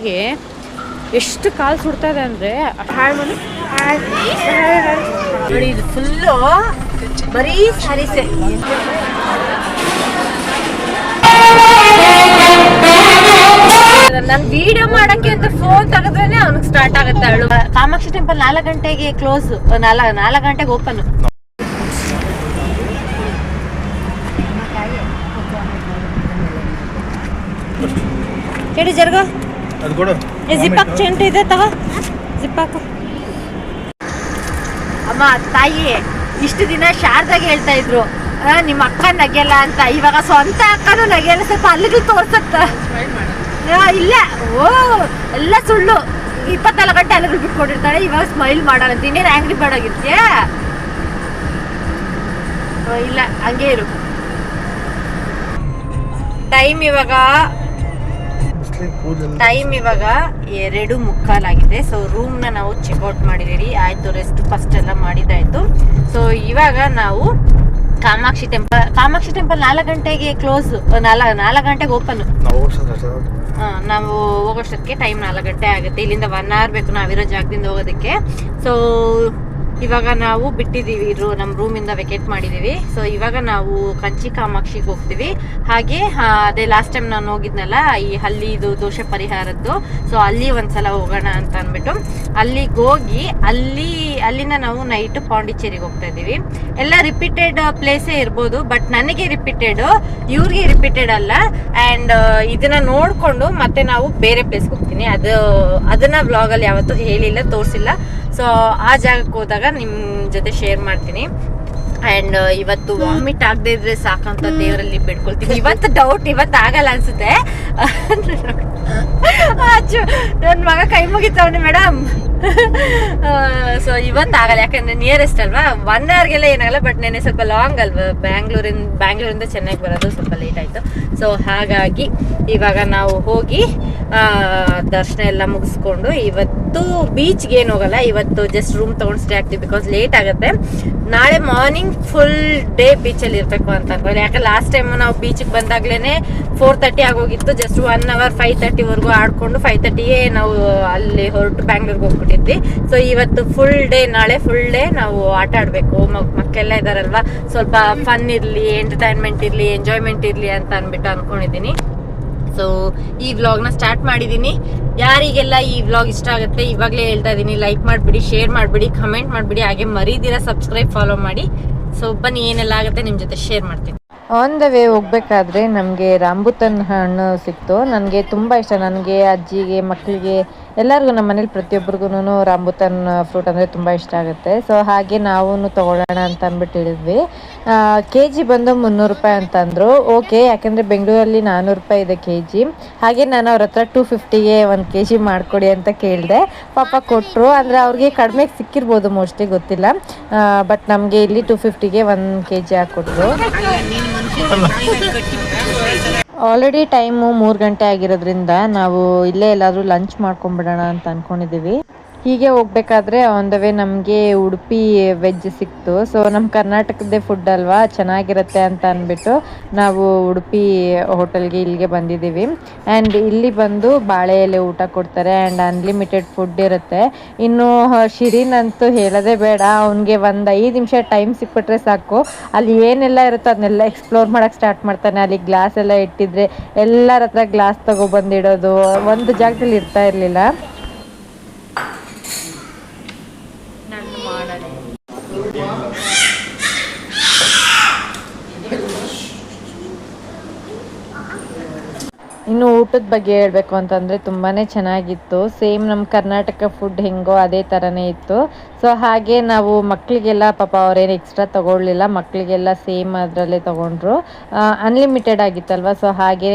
ಸೆಕೆಗೆ ಎಷ್ಟು ಕಾಲು ಸುಡ್ತಾ ಇದೆ ಅಂದರೆ ನೋಡಿ ಇದು ಫುಲ್ಲು ಬರೀ ಸ್ಯಾರೀಸೆ ನಾನು ವಿಡಿಯೋ ಮಾಡಕ್ಕೆ ಅಂತ ಫೋನ್ ತೆಗೆದ್ರೆ ಅವ್ನಿಗೆ ಸ್ಟಾರ್ಟ್ ಆಗುತ್ತೆ ಅಳು ಕಾಮಾಕ್ಷಿ ಟೆಂಪಲ್ ನಾಲ್ಕು ಗಂಟೆಗೆ ಕ್ಲೋಸ್ ನಾಲ್ಕು ನಾಲ್ಕು ಗಂಟೆಗೆ ಓಪನ್ ಹೇಳಿ ಜರ್ಗ. ಅದು ಕೊಡು. ಏ ಜಿಪ್ಪಾಕ್ ಚೆಂಟು ಇದೆ ತಗೋ. ಜಿಪ್ಪಾಕು ಅಮ್ಮ ತಾಯಿ ಇಷ್ಟು ದಿನ ಶಾರದಾಗ ಹೇಳ್ತಾ ಇದ್ರು. ಆ, ನಿಮ್ಮ ಅಕ್ಕ ನಗೆಲ್ಲ ಅಂತ. ಇವಾಗ ಸ್ವಂತ ಅಕ್ಕನೂ ನಗೆಲ್ಲ ಸ್ವಲ್ಪ ಅಲ್ಲಿಗೆ ತೋರ್ಸತ್ತ. ಆ, ಇಲ್ಲ. ಓ ಎಲ್ಲ ಸುಳ್ಳು. ಇಪ್ಪತ್ನಾಲ್ಕು ಗಂಟೆ ಅಲ್ಲಿಗೆ ಬಿಟ್ಕೊಂಡಿರ್ತಾಳೆ ಇವಾಗ ಸ್ಮೈಲ್ ಮಾಡೋಣ ಅಂತ. ಇನ್ನೇನು ಆಂಗ್ರಿ ಮಾಡೋಗಿರ್ತೀಯ ಓ, ಇಲ್ಲ. ಹಂಗೆ ಇರು. ಟೈಮ್ ಇವಾಗ ಟೈಮ್ ಇವಾಗ ಎರಡು ಮುಕ್ಕಾಲಾಗಿದೆ. ಸೊ ರೂಮ್ನ ನಾವು ಚೆಕ್ಔಟ್ ಮಾಡಿದಿರಿ ಆಯ್ತು ರೆಸ್ಟ್ ಫಸ್ಟ್ ಎಲ್ಲ ಮಾಡಿದಾಯ್ತು ಸೊ ಇವಾಗ ನಾವು ಕಾಮಾಕ್ಷಿ ಟೆಂಪಲ್ ಕಾಮಾಕ್ಷಿ ಟೆಂಪಲ್ ನಾಲ್ಕು ಗಂಟೆಗೆ ಕ್ಲೋಸ್ ನಾಲ್ಕು ನಾಲ್ಕು ಗಂಟೆಗೆ ಓಪನ್ ನಾವು ಹೋಗೋಷ್ಟಕ್ಕೆ ಹೋಗೋಷ್ಟೊತ್ತಿಗೆ ಟೈಮ್ ನಾಲ್ಕು ಗಂಟೆ ಆಗುತ್ತೆ. ಇಲ್ಲಿಂದ ಒನ್ ಅವರ್ ಬೇಕು ನಾವಿರೋ ಜಾಗದಿಂದ ಹೋಗೋದಕ್ಕೆ. ಸೊ ಇವಾಗ ನಾವು ಬಿಟ್ಟಿದ್ದೀವಿ ರೂ ನಮ್ಮ ರೂಮಿಂದ ವೆಕೇಟ್ ಮಾಡಿದ್ದೀವಿ. ಸೊ ಇವಾಗ ನಾವು ಕಂಚಿ ಕಾಮಾಕ್ಷಿಗೆ ಹೋಗ್ತೀವಿ. ಹಾಗೆ ಅದೇ ಲಾಸ್ಟ್ ಟೈಮ್ ನಾನು ಹೋಗಿದ್ನಲ್ಲ, ಈ ಹಲ್ಲಿದು ದೋಷ ಪರಿಹಾರದ್ದು. ಸೊ ಅಲ್ಲಿ ಒಂದ್ಸಲ ಹೋಗೋಣ ಅಂತ ಅಂದ್ಬಿಟ್ಟು. ಅಲ್ಲಿಗೆ ಹೋಗಿ, ಅಲ್ಲಿ ಅಲ್ಲಿನ ನಾವು ನೈಟ್ ಪಾಂಡಿಚೇರಿಗೆ ಹೋಗ್ತಾ ಇದ್ದೀವಿ. ಎಲ್ಲ ರಿಪೀಟೆಡ್ ಪ್ಲೇಸೇ ಇರ್ಬೋದು ಬಟ್ ನನಗೆ ರಿಪೀಟೆಡ್ ಇವ್ರಿಗೆ ರಿಪೀಟೆಡ್ ಅಲ್ಲ. ಆ್ಯಂಡ್ ಇದನ್ನ ನೋಡಿಕೊಂಡು ಮತ್ತೆ ನಾವು ಬೇರೆ ಪ್ಲೇಸ್ಗೆ ಹೋಗ್ತೀನಿ. ಅದು, ಅದನ್ನ ವ್ಲಾಗಲ್ಲಿ ಯಾವತ್ತೂ ಹೇಳಿಲ್ಲ, ತೋರಿಸಿಲ್ಲ. ಸೊ ಆ ಜಾಗಕ್ಕೆ ಹೋದಾಗ ನಿಮ್ಮ ಜೊತೆ ಶೇರ್ ಮಾಡ್ತೀನಿ. ಅಂಡ್ ಇವತ್ತು ವಾಮಿಟ್ ಆಗದೆ ಇದ್ರೆ ಸಾಕಂತ ದೇವರಲ್ಲಿ ಬೇಡ್ಕೊಳ್ತೀನಿ. ಇವತ್ತು ಡೌಟ್ ಇವತ್ತು ಆಗಲ್ಲ ಅನ್ಸುತ್ತೆ. ನನ್ನ ಮಗ ಕೈ ಮುಗಿತವನೆ ಮೇಡಮ್ ಸೊ ಇವತ್ತು ಆಗಲ್ಲ ಯಾಕಂದ್ರೆ ನಿಯರೆಸ್ಟ್ ಅಲ್ವಾ? ಒನ್ ಅವರ್ಗೆಲ್ಲ ಏನಾಗಲ್ಲ ಬಟ್ ನೆನೆ ಸ್ವಲ್ಪ ಲಾಂಗ್ ಅಲ್ವಾ? ಬ್ಯಾಂಗ್ಳೂರಿಂದ ಬ್ಯಾಂಗ್ಳೂರಿಂದ ಚೆನ್ನೈಗೆ ಬರೋದು ಸ್ವಲ್ಪ ಲೇಟ್ ಆಯಿತು. ಸೊ ಹಾಗಾಗಿ ಇವಾಗ ನಾವು ಹೋಗಿ ದರ್ಶನ ಎಲ್ಲ ಮುಗಿಸ್ಕೊಂಡು ಇವತ್ತು ಬೀಚ್ಗೆ ಏನು ಹೋಗಲ್ಲ, ಇವತ್ತು ಜಸ್ಟ್ ರೂಮ್ ತೊಗೊಂಡು ಸ್ಟೇ ಆಗ್ತೀವಿ ಬಿಕಾಸ್ ಲೇಟ್ ಆಗುತ್ತೆ. ನಾಳೆ ಮಾರ್ನಿಂಗ್ ಫುಲ್ ಡೇ ಬೀಚಲ್ಲಿ ಇರಬೇಕು ಅಂತ ಅನ್ಕೊಳ್ಳಿ ಯಾಕಂದ್ರೆ ಲಾಸ್ಟ್ ಟೈಮ್ ನಾವು ಬೀಚಿಗೆ ಬಂದಾಗ್ಲೇ ಫೋರ್ ತರ್ಟಿ ಆಗೋಗಿತ್ತು. ಜಸ್ಟ್ ಒನ್ ಅವರ್ ಫೈವ್ ತರ್ಟಿವರೆಗೂ ಆಡ್ಕೊಂಡು ಫೈವ್ ತರ್ಟಿಗೆ ನಾವು ಅಲ್ಲಿ ಹೊರಟು ಬ್ಯಾಂಗ್ಳೂರ್ಗೆ ಹೋಗ್ಬಿಟ್ಟಿದ್ವಿ ಸೊ ಇವತ್ತು ಫುಲ್ ಡೇ ನಾಳೆ ಫುಲ್ ಡೇ ನಾವು ಆಟ ಆಡಬೇಕು. ಮಕ್ಕಳೆಲ್ಲ ಇದಾರಲ್ವಾ? ಸ್ವಲ್ಪ ಫನ್ ಇರ್ಲಿ ಎಂಟರ್ಟೈನ್ಮೆಂಟ್ ಇರ್ಲಿ ಎಂಜಾಯ್ಮೆಂಟ್ ಇರ್ಲಿ ಅಂತ ಅಂದ್ಬಿಟ್ಟು ಅನ್ಕೊಂಡಿದ್ದೀನಿ ಸೊ ಈ ವ್ಲಾಗ್ನ ಸ್ಟಾರ್ಟ್ ಮಾಡಿದ್ದೀನಿ ಯಾರಿಗೆಲ್ಲ ಈ ವ್ಲಾಗ್ ಇಷ್ಟ ಆಗುತ್ತೆ, ಇವಾಗಲೇ ಹೇಳ್ತಾ ಇದ್ದೀನಿ ಲೈಕ್ ಮಾಡಿಬಿಡಿ ಶೇರ್ ಮಾಡಿಬಿಡಿ ಕಮೆಂಟ್ ಮಾಡಿಬಿಡಿ, ಹಾಗೆ ಮರೀದಿರ ಸಬ್ಸ್ಕ್ರೈಬ್ ಫಾಲೋ ಮಾಡಿ. ಸೊ ಬನ್ನಿ, ಏನೆಲ್ಲ ಆಗುತ್ತೆ ನಿಮ್ಮ ಜೊತೆ ಶೇರ್ ಮಾಡ್ತೀನಿ. ಆನ್ ದ ವೇ ಹೋಗ್ಬೇಕಾದ್ರೆ ನಮಗೆ ರಾಂಬುತನ್ ಹಣ್ಣು ಸಿಕ್ತು. ನನಗೆ ತುಂಬ ಇಷ್ಟ. ನನಗೆ ಅಜ್ಜಿಗೆ ಮಕ್ಕಳಿಗೆ ಎಲ್ಲರಿಗೂ ನಮ್ಮ ಮನೇಲಿ ಪ್ರತಿಯೊಬ್ಬರಿಗೂ ರಾಂಬುತನ್ ಫ್ರೂಟ್ ಅಂದರೆ ತುಂಬ ಇಷ್ಟ ಆಗುತ್ತೆ. ಸೊ ಹಾಗೆ ನಾವು ತೊಗೊಳ್ಳೋಣ ಅಂತ ಅಂದ್ಬಿಟ್ಟು ಹೇಳಿದ್ವಿ. ಕೆ ಜಿ ಬಂದು ಮುನ್ನೂರು ರೂಪಾಯಿ ಅಂತಂದರು ಓಕೆ ಯಾಕೆಂದರೆ ಬೆಂಗಳೂರಲ್ಲಿ ನಾನ್ನೂರು ರೂಪಾಯಿ ಇದೆ ಕೆ ಜಿ ಹಾಗೆ ನಾನು ಅವ್ರ ಹತ್ರ ಟೂ ಫಿಫ್ಟಿಗೆ ಒಂದು ಕೆ ಜಿ ಮಾಡಿಕೊಡಿ ಅಂತ ಕೇಳಿದೆ. ಪಾಪ ಕೊಟ್ಟರು ಅಂದರೆ ಅವ್ರಿಗೆ ಕಡಿಮೆ ಸಿಕ್ಕಿರ್ಬೋದು ಮೋಸ್ಟ್ಲಿ ಗೊತ್ತಿಲ್ಲ. ಬಟ್ ನಮಗೆ ಇಲ್ಲಿ ಟೂ ಫಿಫ್ಟಿಗೆ ಒಂದು ಕೆ ಜಿ ಹಾಕ್ಕೊಟ್ರು ಆಲ್ರೆಡಿ ಟೈಮು ಮೂರು ಗಂಟೆ ಆಗಿರೋದ್ರಿಂದ ನಾವು ಇಲ್ಲೇ ಎಲ್ಲಾದರೂ ಲಂಚ್ ಮಾಡ್ಕೊಂಬಿಡೋಣ ಅಂತ ಅನ್ಕೊಂಡಿದ್ದೀವಿ. ಹೀಗೆ ಹೋಗ್ಬೇಕಾದ್ರೆ ಆನ್ ದ ವೇ ನಮಗೆ ಉಡುಪಿ ವೆಜ್ ಸಿಕ್ತು. ಸೊ ನಮ್ಮ ಕರ್ನಾಟಕದ್ದೇ ಫುಡ್ ಅಲ್ವಾ? ಚೆನ್ನಾಗಿರುತ್ತೆ ಅಂತ ಅಂದ್ಬಿಟ್ಟು ನಾವು ಉಡುಪಿ ಹೋಟೆಲ್ಗೆ ಇಲ್ಲಿಗೆ ಬಂದಿದ್ದೀವಿ. ಆ್ಯಂಡ್ ಇಲ್ಲಿ ಬಂದು ಬಾಳೆ ಎಲೆ ಊಟ ಕೊಡ್ತಾರೆ ಆ್ಯಂಡ್ ಅನ್ಲಿಮಿಟೆಡ್ ಫುಡ್ ಇರುತ್ತೆ. ಇನ್ನು ಶಿರೀನ್ ಅಂತೂ ಹೇಳೋದೇ ಬೇಡ. ಅವನಿಗೆ ಒಂದು ಐದು ನಿಮಿಷ ಟೈಮ್ ಸಿಕ್ಬಿಟ್ರೆ ಸಾಕು. ಅಲ್ಲಿ ಏನೆಲ್ಲ ಇರುತ್ತೋ ಅದನ್ನೆಲ್ಲ ಎಕ್ಸ್ಪ್ಲೋರ್ ಮಾಡೋಕ್ಕೆ ಸ್ಟಾರ್ಟ್ ಮಾಡ್ತಾನೆ. ಅಲ್ಲಿ ಗ್ಲಾಸ್ ಎಲ್ಲ ಇಟ್ಟಿದ್ರೆ ಎಲ್ಲರ ಹತ್ರ ಗ್ಲಾಸ್ ತಗೊಬಂದಿಡೋದು. ಒಂದು ಜಾಗದಲ್ಲಿ ಇರ್ತಾ ಇರಲಿಲ್ಲ ಇನ್ನು ಊಟದ ಬಗ್ಗೆ ಹೇಳಬೇಕು ಅಂತಂದರೆ ತುಂಬಾ ಚೆನ್ನಾಗಿತ್ತು. ಸೇಮ್ ನಮ್ಮ ಕರ್ನಾಟಕ ಫುಡ್ ಹೆಂಗೋ ಅದೇ ಥರನೇ ಇತ್ತು. ಸೊ ಹಾಗೆ ನಾವು ಮಕ್ಕಳಿಗೆಲ್ಲ ಪಾಪ ಅವ್ರೇನು ಎಕ್ಸ್ಟ್ರಾ ತೊಗೊಳ್ಲಿಲ್ಲ ಮಕ್ಕಳಿಗೆಲ್ಲ ಸೇಮ್ ಅದರಲ್ಲೇ ತೊಗೊಂಡ್ರು. ಅನ್ಲಿಮಿಟೆಡ್ ಆಗಿತ್ತಲ್ವ? ಸೊ ಹಾಗೆ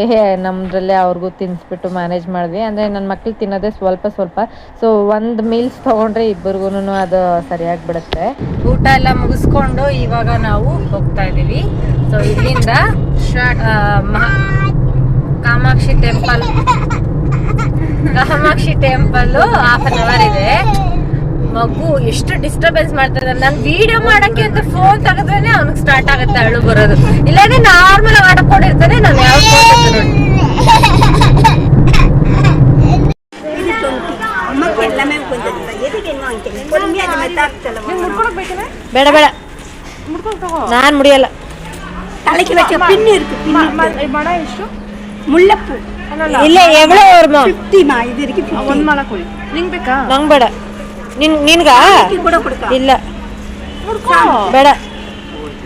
ನಮ್ಮದ್ರಲ್ಲೇ ಅವ್ರಿಗೂ ತಿನ್ನಿಸ್ಬಿಟ್ಟು ಮ್ಯಾನೇಜ್ ಮಾಡಿದ್ವಿ. ಅಂದರೆ ನನ್ನ ಮಕ್ಳು ತಿನ್ನೋದೇ ಸ್ವಲ್ಪ ಸ್ವಲ್ಪ. ಸೊ ಒಂದು ಮೀಲ್ಸ್ ತೊಗೊಂಡ್ರೆ ಇಬ್ಬರಿಗೂ ಅದು ಸರಿಯಾಗಿ ಬಿಡುತ್ತೆ ಊಟ ಎಲ್ಲ ಮುಗಿಸ್ಕೊಂಡು ಇವಾಗ ನಾವು ಹೋಗ್ತಾ ಇದೀವಿ ಸೊ ಇಲ್ಲಿಂದ Kamakshi temple. Kamakshi temple half an hour ಇದೆ. ಮಗು ಎಷ್ಟು ಡಿಸ್ಟರ್ಬೆನ್ಸ್ ಮಾಡ್ತಾ ಇದ್ದಾರೆ ನಾನು ವಿಡಿಯೋ ಮಾಡಕ್ಕೆ ಅಂತ ಫೋನ್ ತೆಗೆದ್ರೆ ಅವ್ನಿಗೆ ಸ್ಟಾರ್ಟ್ ಆಗುತ್ತೆ ಅಳು ಬರೋದು. ಇಲ್ಲಾಂದ್ರೆ ನಾರ್ಮಲ್ ಆಡಕೊಂಡಿರ್ತಾನೆ ನಾನು ಯಾವ ಬೇಡ ಬೇಡ. ನಾನು ಮುಡಿಯಲ್ಲ. ತಲೆಗೆ ಪಿನ್ ಎಷ್ಟು? முல்லைப்பூ ಇಲ್ಲ ಎವಳೋ ಅವ್ರಮ್ಮ ஃபிஃப்டிமா இது இருக்கு ಒಂದ್ ಮಾಡ ಕೊಡಿ ನಿಂಗ್ ಬೇಕಾ ನಂಗೆ ಬೇಡ ನಿನ್ ನಿನ್ಗ ஃபிஃப்டி கூட கொடுக்க ಇಲ್ಲ ಬೇಡ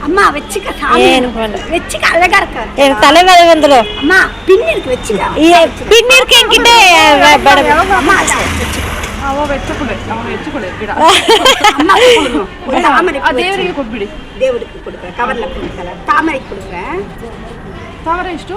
அம்மா வச்சுக்க சாமி ಏನು ಬೇಡ வச்சுக்க அழகா இருக்க ಏನು ತಲೆ ಮೇಲೆ ಬಂದಳು அம்மா பின் இருக்கு வச்சுக்க ಈ ಪಿನ್ನೀರ್ಕೆ ಹೆಂಗಿದ್ದೆ ಬೇಡ ಬೇಡ அம்மா அத வச்சுக்க. ಅವ ವೆಚ್ಚ ಕೊಡಿ ಅವ ವೆಚ್ಚ ಕೊಡಿ ಗಿಡ அம்மா கொடுக்கணும். ஒரு தாமரை ಆ ದೇವರಿಗೆ ಕೊಟ್ಬಿಡಿ தேவருக்கு கொடுக்குறேன் கவர்ல கொடுக்குறேன் தாமரைக்கு கொடுக்குறேன் ಸಾವಿರ ಎಷ್ಟು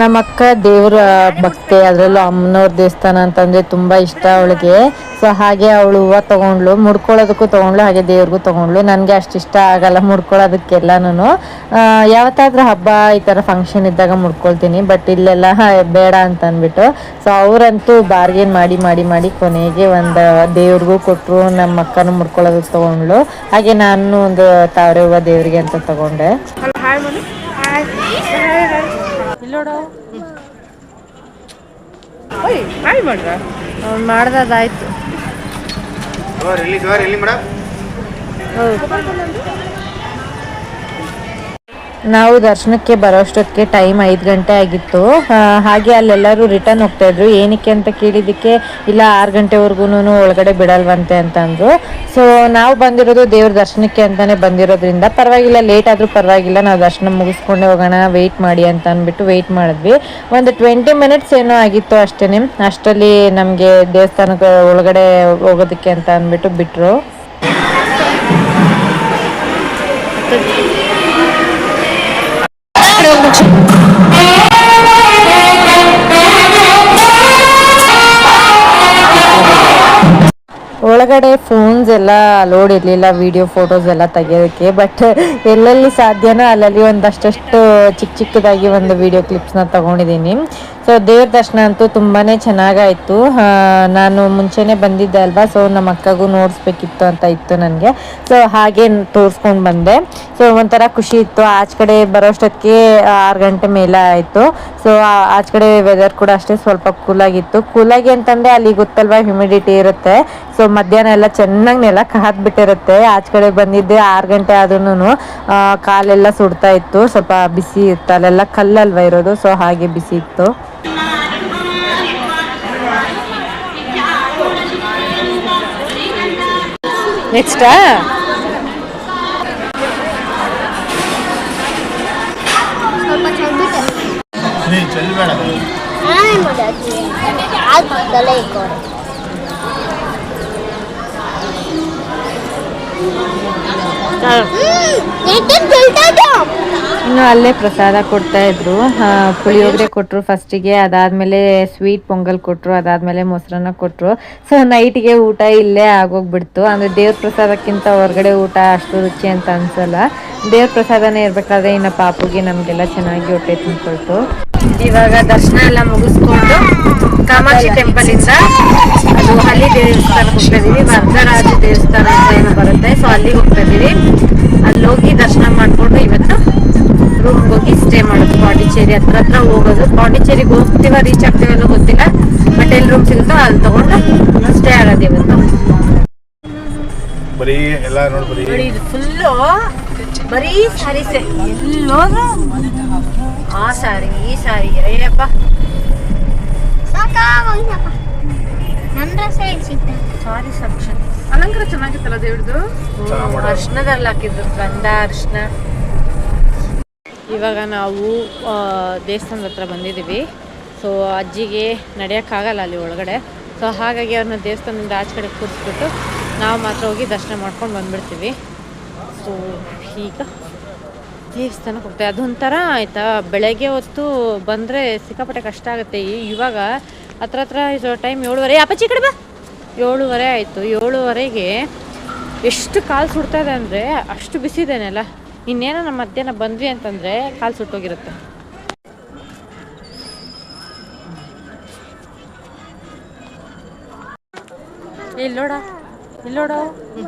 ನಮ್ಮ ಅಕ್ಕ ದೇವ್ರ ಭಕ್ತಿ, ಅದರಲ್ಲೂ ಅಮ್ಮನವ್ರ ದೇವಸ್ಥಾನ ಅಂತಂದರೆ ತುಂಬಾ ಇಷ್ಟ ಅವಳಿಗೆ. ಸೊ ಹಾಗೆ ಅವಳು ಹೂವು ತಗೊಂಡ್ಲು ಮುಡ್ಕೊಳ್ಳೋದಕ್ಕೂ ತೊಗೊಂಡ್ಳು, ಹಾಗೆ ದೇವ್ರಿಗೂ ತೊಗೊಂಡ್ಳು. ನನಗೆ ಅಷ್ಟು ಇಷ್ಟ ಆಗಲ್ಲ ಮುಡ್ಕೊಳ್ಳೋದಕ್ಕೆಲ್ಲನೂ ಯಾವತ್ತಾದ್ರೂ ಹಬ್ಬ ಈ ಥರ ಫಂಕ್ಷನ್ ಇದ್ದಾಗ ಮುಡ್ಕೊಳ್ತೀನಿ ಬಟ್ ಇಲ್ಲೆಲ್ಲ ಬೇಡ ಅಂತ ಅಂದ್ಬಿಟ್ಟು ಸೊ ಅವರಂತೂ ಬಾರ್ಗೇನ್ ಮಾಡಿ ಮಾಡಿ ಮಾಡಿ ಕೊನೆಗೆ ಒಂದು ದೇವ್ರಿಗೂ ಕೊಟ್ಟರು ನಮ್ಮ ಅಕ್ಕನೂ ಮುಡ್ಕೊಳ್ಳೋದಕ್ಕೆ ತಗೊಂಡ್ಲು ಹಾಗೆ ನಾನು ಒಂದು ತಾವರೆ ಹೂವು ದೇವರಿಗೆ ಅಂತ ತಗೊಂಡೆ. ಓಯ್ ನಾವು ದರ್ಶನಕ್ಕೆ ಬರೋಷ್ಟೊತ್ತಿಗೆ ಟೈಮ್ ಐದು ಗಂಟೆ ಆಗಿತ್ತು. ಹಾಗೆ ಅಲ್ಲೆಲ್ಲರೂ ರಿಟರ್ನ್ ಹೋಗ್ತಾ ಇದ್ರು. ಏನಕ್ಕೆ ಅಂತ ಕೇಳಿದ್ದಕ್ಕೆ ಇಲ್ಲ ಆರು ಗಂಟೆವರೆಗೂ ಒಳಗಡೆ ಬಿಡಲ್ವಂತೆ ಅಂತ ಅಂದ್ರು ಸೊ ನಾವು ಬಂದಿರೋದು ದೇವ್ರ ದರ್ಶನಕ್ಕೆ ಅಂತಾನೆ ಬಂದಿರೋದ್ರಿಂದ ಪರವಾಗಿಲ್ಲ ಲೇಟ್ ಆದ್ರೂ ಪರವಾಗಿಲ್ಲ, ನಾವು ದರ್ಶನ ಮುಗಿಸ್ಕೊಂಡೆ ಹೋಗೋಣ ವೆಯ್ಟ್ ಮಾಡಿ ಅಂತ ಅಂದ್ಬಿಟ್ಟು ವೆಯ್ಟ್ ಮಾಡಿದ್ವಿ. ಒಂದು ಟ್ವೆಂಟಿ ಮಿನಿಟ್ಸ್ ಏನೋ ಆಗಿತ್ತು ಅಷ್ಟೇನೆ. ಅಷ್ಟರಲ್ಲಿ ನಮಗೆ ದೇವಸ್ಥಾನಕ್ಕೆ ಒಳಗಡೆ ಹೋಗೋದಕ್ಕೆ ಅಂತ ಅಂದ್ಬಿಟ್ಟು ಬಿಟ್ರು. ಒಳಗಡೆ ಫೋನ್ಸ್ ಎಲ್ಲ ಲೋಡ್ ಇರಲಿಲ್ಲ ವಿಡಿಯೋ ಫೋಟೋಸ್ ಎಲ್ಲ ತೆಗಿಯೋದಕ್ಕೆ. ಬಟ್ ಎಲ್ಲೆಲ್ಲಿ ಸಾಧ್ಯನೋ ಅಲ್ಲಲ್ಲಿ ಒಂದಷ್ಟು ಚಿಕ್ಕ ಚಿಕ್ಕದಾಗಿ ಒಂದು ವಿಡಿಯೋ ಕ್ಲಿಪ್ಸ್ನ ತಗೊಂಡಿದ್ದೀನಿ ಸೊ ದೇವ್ರ ದರ್ಶನ ಅಂತೂ ತುಂಬಾ ಚೆನ್ನಾಗಾಯಿತು. ನಾನು ಮುಂಚೆನೇ ಬಂದಿದ್ದೆ ಅಲ್ವಾ? ಸೊ ನಮ್ಮ ಅಕ್ಕಗೂ ನೋಡಿಸ್ಬೇಕಿತ್ತು ಅಂತ ಇತ್ತು ನನಗೆ. ಸೊ ಹಾಗೆ ತೋರಿಸ್ಕೊಂಡು ಬಂದೆ. ಸೊ ಒಂಥರ ಖುಷಿ ಇತ್ತು. ಆಚೆ ಕಡೆ ಬರೋಷ್ಟೊತ್ತಿಗೆ ಆರು ಗಂಟೆ ಮೇಲೆ ಆಯಿತು. ಸೊ ಆಚೆ ಕಡೆ ವೆದರ್ ಕೂಡ ಅಷ್ಟೇ ಸ್ವಲ್ಪ ಕೂಲಾಗಿತ್ತು ಕೂಲಾಗಿ ಅಂತಂದರೆ ಅಲ್ಲಿ ಗೊತ್ತಲ್ವಾ ಹ್ಯುಮಿಡಿಟಿ ಇರುತ್ತೆ. ಸೊ ಮಧ್ಯಾಹ್ನ ಎಲ್ಲ ಚೆನ್ನಾಗಿ ನೆಲ ಕಾದ್ಬಿಟ್ಟಿರುತ್ತೆ. ಆಚೆ ಕಡೆ ಬಂದಿದ್ದೆ ಆರು ಗಂಟೆ ಆದ್ರೂ ಕಾಲೆಲ್ಲ ಸುಡ್ತಾ ಇತ್ತು. ಸ್ವಲ್ಪ ಬಿಸಿ ಇತ್ತು ಅಲ್ಲೆಲ್ಲ ಕಲ್ಲಲ್ವ ಇರೋದು? ಸೊ ಹಾಗೆ ಬಿಸಿ ಇತ್ತು. ನೆಕ್ಸ್ಟಾ ಸ್ವಲ್ಪ ಚಂದಿದೆ ಚೆಲ್ಲಬೇಡ ನಾನೇ ಮಾಡೋದು ಅದು ತಲೆ ಇಕ್ಕೋರು ಇನ್ನು ಅಲ್ಲೇ ಪ್ರಸಾದ ಕೊಡ್ತಾ ಇದ್ರು. ಪುಳಿಯೋಗರೆ ಕೊಟ್ರು ಫಸ್ಟಿಗೆ, ಅದಾದ್ಮೇಲೆ ಸ್ವೀಟ್ ಪೊಂಗಲ್ ಕೊಟ್ರು, ಅದಾದ್ಮೇಲೆ ಮೊಸರನ್ನ ಕೊಟ್ರು. ಸೊ ನೈಟ್ಗೆ ಊಟ ಇಲ್ಲೇ ಆಗೋಗ್ಬಿಡ್ತು. ಅಂದ್ರೆ ದೇವ್ರ ಪ್ರಸಾದಕ್ಕಿಂತ ಹೊರಗಡೆ ಊಟ ಅಷ್ಟು ರುಚಿ ಅಂತ ಅನ್ಸಲ್ಲ. ದೇವ್ರ ಪ್ರಸಾದನೇ ಇರ್ಬೇಕಾದ್ರೆ ಇನ್ನು ಪಾಪುಗೆ ನಮ್ಗೆಲ್ಲ ಚೆನ್ನಾಗಿ ಹೊಟ್ಟೆ ತುಂಬಿಕೊಳ್ತು. ಇವಾಗ ದರ್ಶನ ಎಲ್ಲ ಮುಗಿಸ್ಕೊಂಡು ಕಾಮಾಕ್ಷಿ ಟೆಂಪಲ್ ಇಂದ ಅದು ಹಳ್ಳಿ ದೇವಸ್ಥಾನಕ್ಕೆ ಹೋಗ್ತಾ ಇದೀವಿ ವರ್ಧರಾಜ ದೇವಸ್ಥಾನ ಅಂತ ಏನೋ ಬರುತ್ತೆ. ಸೊ ಅಲ್ಲಿಗೆ ಹೋಗ್ತಾ ಇದೀವಿ ಅಲ್ಲಿ ಹೋಗಿ ದರ್ಶನ ಮಾಡಿಕೊಂಡು ಇವತ್ತು ರೂಮ್ಗೆ ಹೋಗಿ ಸ್ಟೇ ಮಾಡೋದು. ಪಾಂಡಿಚೇರಿ ಹತ್ರ ಹತ್ರ ಹೋಗೋದು. ಪಾಂಡಿಚೇರಿಗೆ ಹೋಗ್ತೀವ ರೀಚ್ ಆಗ್ತೀವಲ್ಲೋ ಗೊತ್ತಿಲ್ಲ. ಬಟ್ ಎಲ್ಲಿ ರೂಮ್ ಸಿಗುತ್ತೋ ಅಲ್ಲಿ ತಗೊಂಡು ಸ್ಟೇ ಆಗೋದು ಇವತ್ತು. ಬರೀ ಎಲ್ಲ ನೋಡಿ ಬರೀ. ಫುಲ್ಲು ಬರೀ ಸ್ಯಾರೀಸೆ ಎಲ್ಲೋದ್ರು ಆ ಸಾರಿ ಈ ಸಾರಿ ಅಯ್ಯಪ್ಪ ಸಾರಿ ಸೆಕ್ಷನ್ ಅಲಂಕಾರ ಚೆನ್ನಾಗಿತ್ತಲ್ಲ ದೇವ್ರದು? ಅರ್ಶನದಲ್ಲಿ ಹಾಕಿದ್ರು ಗಂಧ ಅರ್ಶನ ಇವಾಗ ನಾವು ದೇವಸ್ಥಾನದ ಹತ್ರ ಬಂದಿದ್ದೀವಿ. ಸೊ ಅಜ್ಜಿಗೆ ನಡೆಯೋಕ್ಕಾಗಲ್ಲ ಅಲ್ಲಿ ಒಳಗಡೆ. ಸೊ ಹಾಗಾಗಿ ಅವ್ರನ್ನ ದೇವಸ್ಥಾನದಿಂದ ಆಚೆ ಕಡೆ ಕೂರಿಸ್ಬಿಟ್ಟು ನಾವು ಮಾತ್ರ ಹೋಗಿ ದರ್ಶನ ಮಾಡ್ಕೊಂಡು ಬಂದ್ಬಿಡ್ತೀವಿ. ಸೊ ಈಗ ದೇವಸ್ಥಾನಕ್ಕೆ ಹೋಗ್ತೇವೆ ಅದೊಂಥರ ಆಯಿತಾ? ಬೆಳಗ್ಗೆ ಹೊತ್ತು ಬಂದರೆ ಸಿಕ್ಕಾಪಟ್ಟೆ ಕಷ್ಟ ಆಗುತ್ತೆ. ಇವಾಗ ಹತ್ರ ಹತ್ರ ಟೈಮ್ ಏಳುವರೆ ಅಪ್ಪಾಚಿ ಕಡೆ ಬಾ. ಏಳುವರೆ ಆಯಿತು. ಏಳುವರೆಗೆ ಎಷ್ಟು ಕಾಲು ಸುಡ್ತಾ ಇದೆ ಅಂದರೆ ಅಷ್ಟು ಬಿಸಿದೇನೆಲ್ಲ ಇನ್ನೇನೋ ನಮ್ಮ ಮಧ್ಯಾಹ್ನ ಬಂದ್ವಿ ಅಂತಂದರೆ ಕಾಲು ಸುಟ್ಟೋಗಿರುತ್ತೆ. ಇಲ್ಲೋಡ ಇಲ್ಲೋಡ ಹ್ಞೂ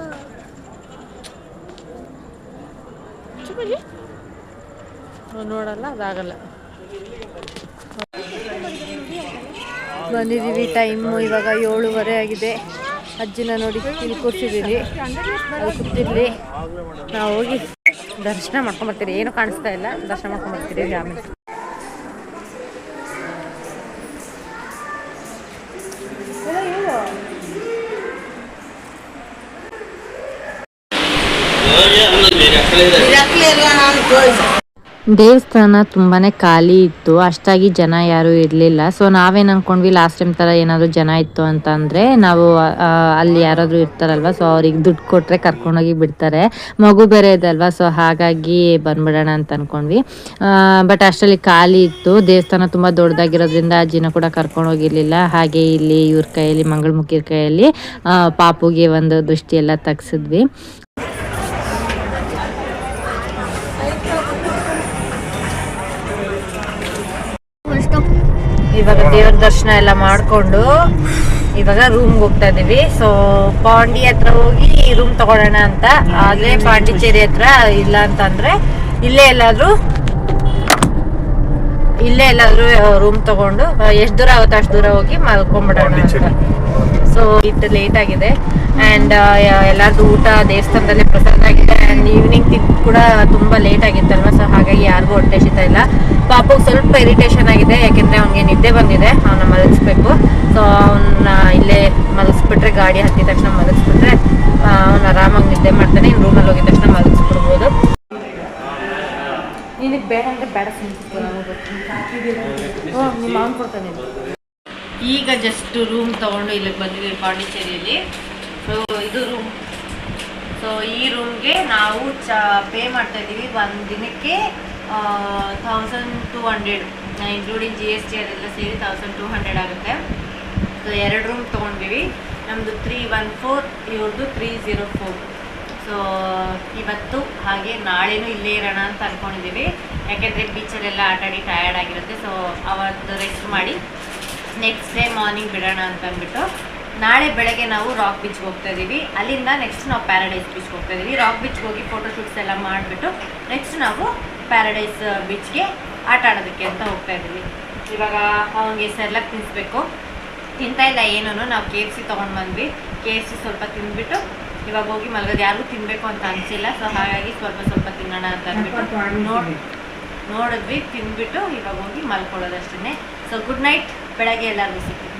ನೋಡಲ್ಲ ಅದಾಗಲ್ಲ. ಬಂದಿದ್ದೀವಿ ಟೈಮು ಇವಾಗ ಏಳುವರೆ ಆಗಿದೆ. ಅಜ್ಜಿನ ನೋಡಿ ಇಲ್ಲಿ ಕೂರ್ಸಿದ್ದೀವಿ. ಅಲ್ಲಿ ಕೂತಿರ್ಲಿ ನಾವು ಹೋಗಿ ದರ್ಶನ ಮಾಡ್ಕೊಂಬರ್ತೀರಿ ಏನು ಕಾಣಿಸ್ತಾ ಇಲ್ಲ. ದರ್ಶನ ಮಾಡ್ಕೊಂಬರ್ತೀರಿ ಆಮೇಲೆ. ದೇವಸ್ಥಾನ ತುಂಬಾ ಖಾಲಿ ಇತ್ತು. ಅಷ್ಟಾಗಿ ಜನ ಯಾರು ಇರಲಿಲ್ಲ. ಸೊ ನಾವೇನು ಅನ್ಕೊಂಡ್ವಿ ಲಾಸ್ಟ್ ಟೈಮ್ ಥರ ಏನಾದರೂ ಜನ ಇತ್ತು ಅಂತ ಅಂದರೆ, ನಾವು ಅಲ್ಲಿ ಯಾರಾದರೂ ಇರ್ತಾರಲ್ವ ಸೊ ಅವ್ರಿಗೆ ದುಡ್ಡು ಕೊಟ್ಟರೆ ಕರ್ಕೊಂಡೋಗಿ ಬಿಡ್ತಾರೆ. ಮಗು ಬೇರೆ ಇದೆ ಅಲ್ವಾ ಸೊ ಹಾಗಾಗಿ ಬಂದ್ಬಿಡೋಣ ಅಂತ ಅನ್ಕೊಂಡ್ವಿ. ಬಟ್ ಅಷ್ಟರಲ್ಲಿ ಖಾಲಿ ಇತ್ತು. ದೇವಸ್ಥಾನ ತುಂಬ ದೊಡ್ಡದಾಗಿರೋದ್ರಿಂದ ಅಜ್ಜಿನ ಕೂಡ ಕರ್ಕೊಂಡೋಗಿರಲಿಲ್ಲ. ಹಾಗೆ ಇಲ್ಲಿ ಇವ್ರ ಕೈಯಲ್ಲಿ ಮಂಗಳಮುಖಿರ ಕೈಯಲ್ಲಿ ಪಾಪುಗೆ ಒಂದು ದೃಷ್ಟಿ ಎಲ್ಲ ತೆಗ್ಸಿದ್ವಿ. ಇವಾಗ ದೇವ್ರ ದರ್ಶನ ಎಲ್ಲ ಮಾಡ್ಕೊಂಡು ಇವಾಗ ರೂಮ್ ಹೋಗ್ತಾ ಇದೀವಿ ಸೊ ಪಾಂಡಿ ಹತ್ರ ಹೋಗಿ ರೂಮ್ ತಗೊಳ್ಳೋಣ ಅಂತ. ಆದ್ರೆ ಪಾಂಡಿಚೇರಿ ಹತ್ರ ಇಲ್ಲ ಅಂತಂದ್ರೆ ಇಲ್ಲೇ ಎಲ್ಲಾದ್ರೂ ಇಲ್ಲೇ ಎಲ್ಲಾದ್ರೂ ರೂಮ್ ತಗೊಂಡು ಎಷ್ಟು ದೂರ ಆಗುತ್ತೆ ಅಷ್ಟು ದೂರ ಹೋಗಿ ಮಲ್ಕೊಂಡ್ಬಿಡೋಣ ಅಂತ. ಸೊ ಇಟ್ ಲೇಟ್ ಆಗಿದೆ. ಅಂಡ್ ಎಲ್ಲಾರ್ದು ಊಟ ದೇವಸ್ಥಾನದಲ್ಲಿ ಪ್ರಸಾದ ಆಗಿದೆ ಅಂಡ್ ಈವ್ನಿಂಗ್ ತಿಂದು ಕೂಡ ತುಂಬಾ ಲೇಟ್ ಆಗಿತ್ತಲ್ವ ಸೊ ಹಾಗಾಗಿ ಯಾರಿಗೂ ಹೊಟ್ಟೆ ಶೀತ ಇಲ್ಲ. ಪಾಪಗೆ ಸ್ವಲ್ಪ ಇರಿಟೇಷನ್ ಆಗಿದೆ, ಯಾಕೆಂದ್ರೆ ಅವ್ನಿಗೆ ನಿದ್ದೆ ಬಂದಿದೆ ಅವನ್ನ ಮಲಗಿಸ್ಬೇಕು. ಸೊ ಅವನ್ನ ಇಲ್ಲೇ ಮಲಗಿಸ್ಬಿಟ್ರೆ, ಗಾಡಿ ಹತ್ತಿದ ತಕ್ಷಣ ಮಲಗಿಸ್ಬಿಟ್ರೆ ಅವ್ನು ಆರಾಮಾಗಿ ನಿದ್ದೆ ಮಾಡ್ತಾನೆ ಇನ್ನು ರೂಮಲ್ಲಿ ಹೋಗಿದ ತಕ್ಷಣ ಮಲಗಿಸ್ಬಿಡ್ಬೋದು. ಈಗ ಜಸ್ಟ್ ರೂಮ್ ತಗೊಂಡು ಇಲ್ಲಿಗೆ ಬಂದಿದ್ದೀವಿ ಪಾಂಡಿಚೇರಿಯಲ್ಲಿ. ಸೊ ಇದು ರೂಮ್ ಸೊ ಈ ರೂಮ್ಗೆ ನಾವು ಚ ಪೇ ಮಾಡ್ತಾ ಇದ್ದೀವಿ. ಒಂದು ದಿನಕ್ಕೆ thousand two hundred including G S T ಅದೆಲ್ಲ ಸೇರಿ ತೌಸಂಡ್ ಟೂ ಹಂಡ್ರೆಡ್ ಆಗುತ್ತೆ. ಸೊ ಎರಡು ರೂಮ್ ತೊಗೊಂಡಿವಿ. ನಮ್ಮದು ತ್ರೀ ಒನ್ ಫೋರ್ ಇವ್ರದ್ದು ತ್ರೀ ಝೀರೋ ಫೋರ್ ಸೊ ಇವತ್ತು ಹಾಗೆ ನಾಳೆನೂ ಇಲ್ಲೇ ಇರೋಣ ಅಂತ ಅಂದ್ಕೊಂಡಿದ್ದೀವಿ ಯಾಕೆಂದರೆ ಬೀಚಲ್ಲೆಲ್ಲ ಆಟಾಡಿ ಟಯರ್ಡ್ ಆಗಿರುತ್ತೆ. ಸೊ ಅವತ್ತು ರೆಸ್ಟ್ ಮಾಡಿ ನೆಕ್ಸ್ಟ್ ಡೇ ಮಾರ್ನಿಂಗ್ ಬಿಡೋಣ ಅಂತ ಅಂದ್ಬಿಟ್ಟು. ನಾಳೆ ಬೆಳಗ್ಗೆ ನಾವು ರಾಕ್ ಬೀಚ್ಗೆ ಹೋಗ್ತಾ ಇದ್ದೀವಿ ಅಲ್ಲಿಂದ ನೆಕ್ಸ್ಟ್ ನಾವು ಪ್ಯಾರಡೈಸ್ ಬೀಚ್ಗೆ ಹೋಗ್ತಾ ಇದ್ದೀವಿ ರಾಕ್ ಬೀಚ್ಗೆ ಹೋಗಿ ಫೋಟೋ ಶೂಟ್ಸ್ ಎಲ್ಲ ಮಾಡಿಬಿಟ್ಟು ನೆಕ್ಸ್ಟ್ ನಾವು ಪ್ಯಾರಡೈಸ್ ಬೀಚ್ಗೆ ಆಟ ಆಡೋದಕ್ಕೆ ಅಂತ ಹೋಗ್ತಾ ಇದ್ದೀವಿ ಇವಾಗ ಅವನಿಗೆ ಸೆರ್ಲಕ್ ತಿನ್ನಿಸ್ಬೇಕು ತಿಂತಾ ಇಲ್ಲ ಏನೂ ನಾವು ಕೆ ಎಫ್ ಸಿ ತೊಗೊಂಡು ಬಂದ್ವಿ. ಕೆ ಎಫ್ ಸಿ ಸ್ವಲ್ಪ ತಿಂದ್ಬಿಟ್ಟು ಇವಾಗ ಹೋಗಿ ಮಲಗೋದು. ಯಾರಿಗೂ ತಿನ್ನಬೇಕು ಅಂತ ಅನಿಸಿಲ್ಲ. ಸೊ ಹಾಗಾಗಿ ಸ್ವಲ್ಪ ಸ್ವಲ್ಪ ತಿನ್ನೋಣ ಅಂತ ಅಂದ್ಬಿಟ್ಟು ನೋಡಿ ನೋಡಿದ್ವಿ ತಿಂದ್ಬಿಟ್ಟು ಇವಾಗ ಹೋಗಿ ಮಲ್ಕೊಳ್ಳೋದಷ್ಟೇ ಸೊ ಗುಡ್ ನೈಟ್ ಬೆಳಗ್ಗೆ ಎಲ್ಲರಿಗೂ ಸಿಗ್ತೀವಿ